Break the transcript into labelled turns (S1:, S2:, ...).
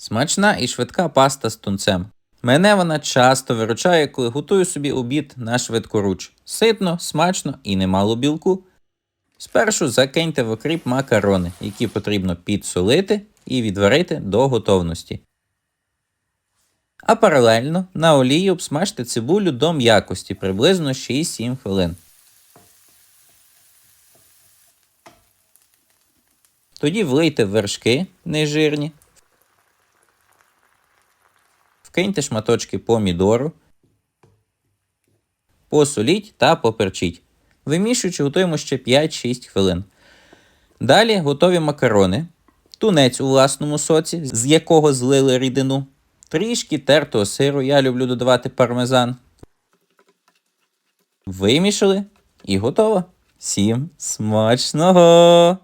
S1: Смачна і швидка паста з тунцем. Мене вона часто виручає, коли готую собі обід на швидкоруч. Ситно, смачно і немало білку. Спершу закиньте в окріп макарони, які потрібно підсолити і відварити до готовності. А паралельно на олії обсмажте цибулю до м'якості приблизно 6-7 хвилин. Тоді влийте вершки нежирні. Вкиньте шматочки помідору. Посоліть та поперчіть. Вимішуючи, готуємо ще 5-6 хвилин. Далі готові макарони, тунець у власному соці, з якого злили рідину, трішки тертого сиру, я люблю додавати пармезан. Вимішали і готово. Всім смачного!